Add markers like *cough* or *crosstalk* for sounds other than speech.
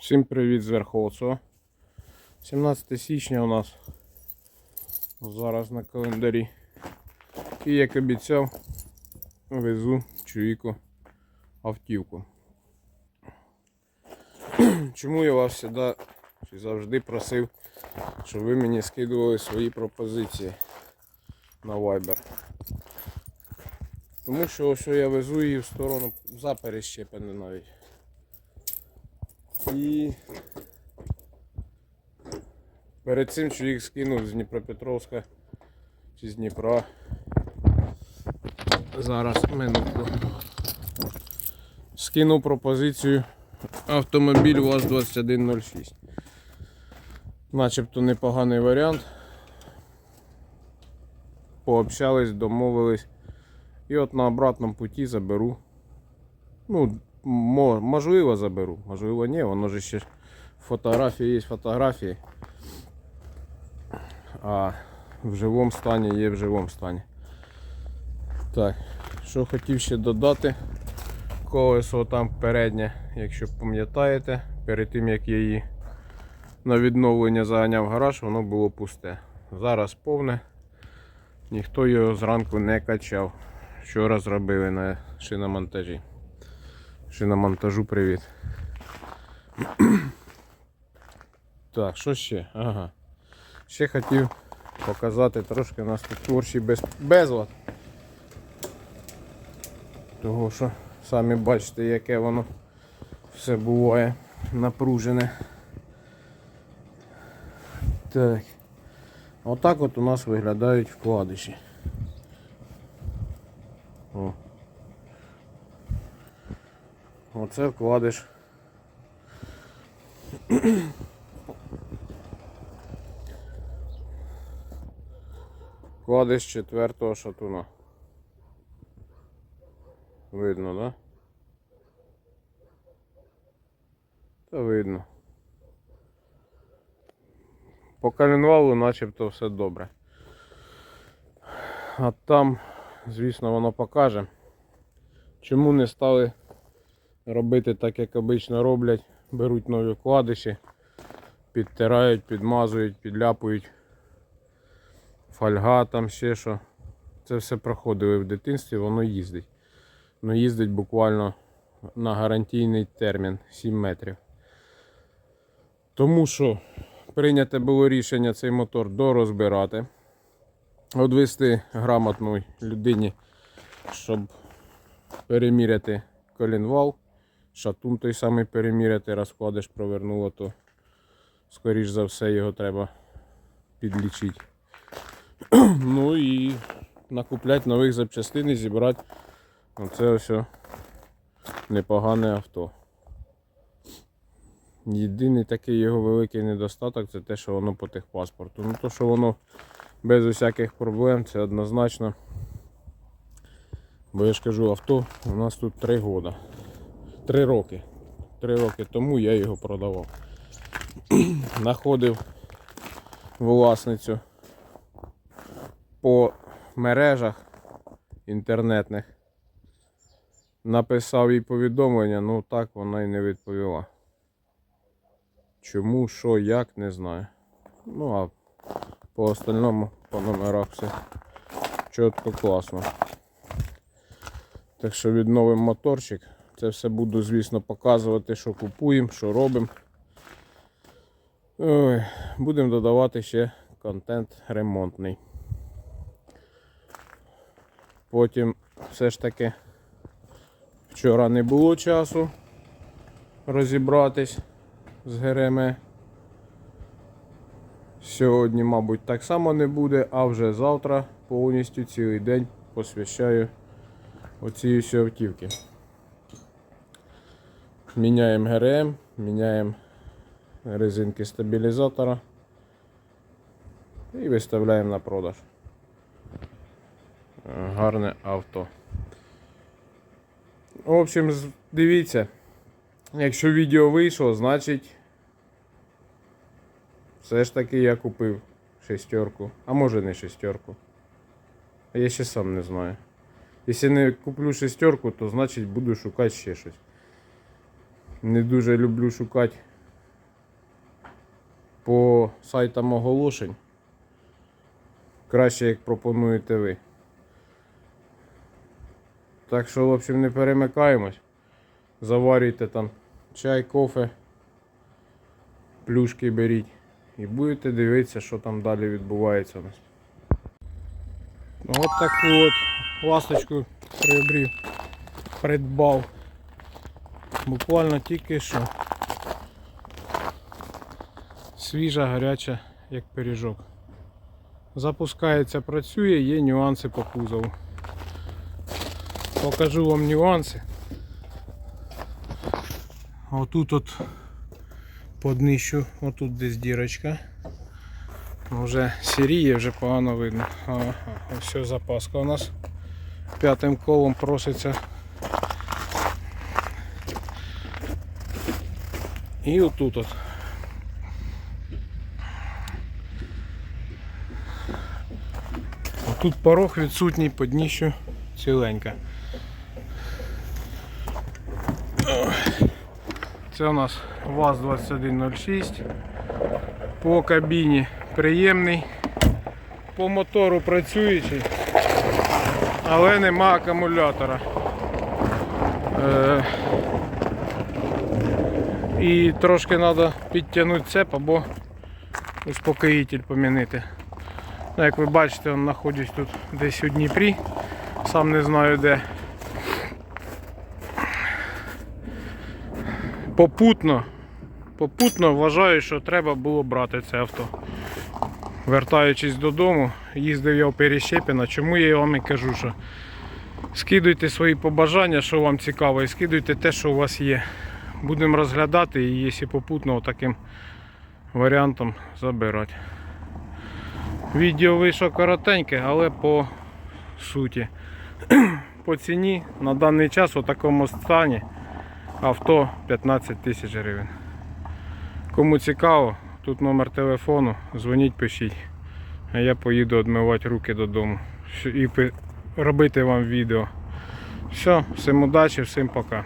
Всім привіт з Верховцева. 17 січня у нас зараз на календарі. І як обіцяв, везу чоловіку автівку. *clears throat* Чому я вас завжди, завжди просив, щоб ви мені скидували свої пропозиції на Viber. Тому що ось я везу її в сторону за перещепини навіть. І перед цим чоловік скинув з Дніпропетровська чи з Дніпра. Зараз минутку. Скинув пропозицію автомобіль УАЗ-2106. Начебто непоганий варіант. Пообщались, домовились. І от на обратному путі заберу. Ну, можливо заберу, можливо ні, воно ж ще фотографії є фотографії. А в живому стані є в живому стані. Так, що хотів ще додати. Колесо там переднє, якщо пам'ятаєте, перед тим як я її на відновлення заганяв гараж, воно було пусте. Зараз повне. Ніхто його зранку не качав. Вчора зробили на шиномонтажі. Шиномонтажу привіт. *clears throat* Так, що ще? Ага. Ще хотів показати трошки у нас тут творчий без... безлад. Того що самі бачите, яке воно все буває напружене. Так. Отак от у нас виглядають вкладиші. О. Оце вкладиш. Вкладиш четвертого шатуна. Видно, да? Та видно. По коленвалу начебто все добре. А там, звісно, воно покаже. Чому не стали робити так, як обично роблять, беруть нові вкладиші, підтирають, підмазують, підляпують. Фольга там ще що. Це все проходили в дитинстві, воно їздить. Воно їздить буквально на гарантійний термін 7 метрів. Тому що прийняте було рішення цей мотор дорозбирати, відвести грамотної людині, щоб переміряти колінвал, шатун той самий переміряти, розкладиш, провернуло, то скоріш за все його треба підлічити. *clears throat* ну і накупляти нових запчастин і зібрати оце ось непогане авто. Єдиний такий його великий недостаток це те, що воно по техпаспорту. Ну то, що воно без усяких проблем, це однозначно. Бо я ж кажу, авто у нас тут 3 года. 3 роки. 3 роки тому я його продавав. *clears throat* Находив власницю по мережах інтернетних. Написав їй повідомлення, ну так вона й не відповіла. Чому, що, як, не знаю. Ну а по остальному, по номерах все чітко класно. Так що відновимо моторчик. Це все буду, звісно, показувати, що купуємо, що робимо. Будемо додавати ще контент ремонтний. Потім все ж таки вчора не було часу розібратись з ГРМ. Сьогодні, мабуть, так само не буде, а вже завтра повністю цілий день посвящаю оцій автівки. Міняємо ГРМ, міняємо резинки стабілізатора і виставляємо на продаж. Е, Гарне авто. В общем, дивіться, якщо відео вийшло, значить все ж таки я купив шестерку, а може не шестерку. Я ще сам не знаю. Якщо не куплю шестерку, то значить буду шукати ще щось. Не дуже люблю шукати по сайтам оголошень. Краще, як пропонуєте ви. Так що, в общем, не перемикаємось. Заварюйте там чай, кофе, плюшки беріть. І будете дивитися, що там далі відбувається у нас. От таку от ласточку приобрів, придбав. Буквально тільки що. Свіжа, гаряча, як пиріжок. Запускається, працює, є нюанси по кузову. Покажу вам нюанси. Отут от по днищу, отут десь дірочка. Вже сіріє, вже погано видно. Ага, ось запаска у нас. П'ятим колом проситься. І отут от. Тут порог відсутній, по дніщу ціленька. Це у нас ВАЗ-2106. По кабіні приємний. По мотору працюючий, але нема акумулятора. І трошки треба підтягнути цеп або успокоїтель помінити. Як ви бачите, он знаходжусь тут десь у Дніпрі, сам не знаю де. Попутно, попутно вважаю, що треба було брати це авто. Вертаючись додому, їздив я в Перещепіна. Чому я вам і кажу, що скидуйте свої побажання, що вам цікаво, і скидуйте те, що у вас є. Будемо розглядати і якщо попутно таким варіантом забирати. Відео вийшло коротеньке, але по суті. *clears throat* По ціні на даний час у такому стані авто 15 тисяч гривень. Кому цікаво, тут номер телефону, дзвоніть, пишіть. А я поїду відмивати руки додому і робити вам відео. Все, всім удачі, всім пока.